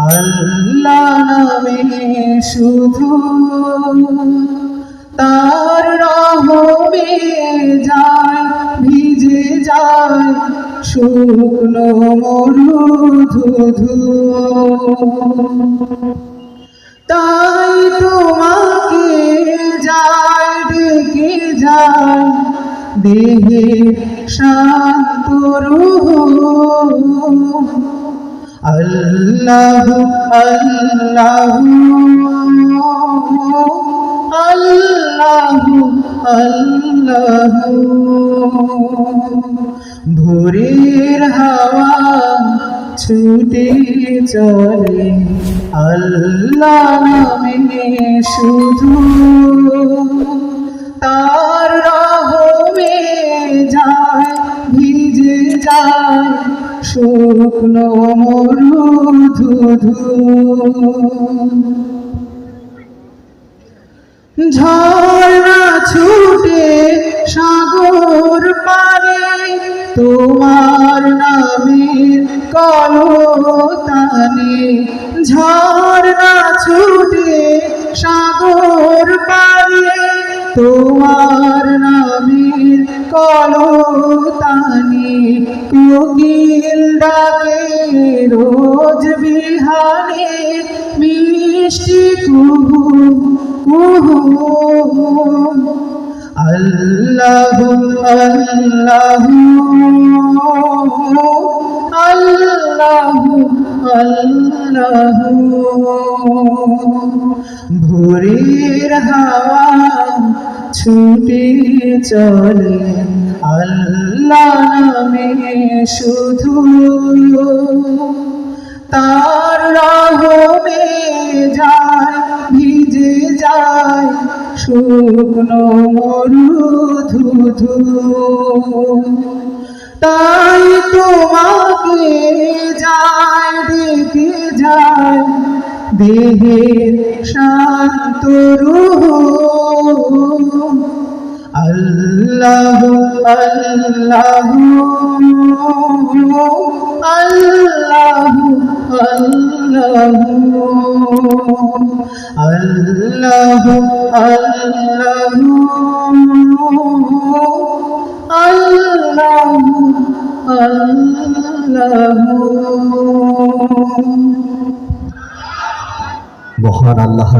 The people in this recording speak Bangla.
আল্লাহ নামে শুধু তার রহমে যায়, ভিজে যায়, শুকনো মরুধুধু। তাই তোমাকে যায়, ডেকে যায়, দেহে শান্ত রুহ। আল্লাহ আল্লাহ আল্লাহ আল্লাহ। ভোরের হাওয়া ছুটে চলে আল্লাহ নামে শুধু। তার শুকনো ঝর্ণা ছুটে সাগর পারে তোমার নামের কলতানে। ঝর্ণা ছুটে সাগর পারে তোমার মিষ্টি কুহু কুহু, আল্লাহ আল্লাহ আল্লাহ আল্লাহ। ভোরের হাওয়া ছুটে চলে, আল্লাহ নামে শুধু। তার রহমে শুকনো মরুধু তাই তোমাকে যাই দেখে যায় দেহের শান্ত রুহ। আল্লাহ আল্লাহ আল্লাহ আল্লাহ আল্লাহ আল্লাহ আল্লাহ মহান আল্লাহ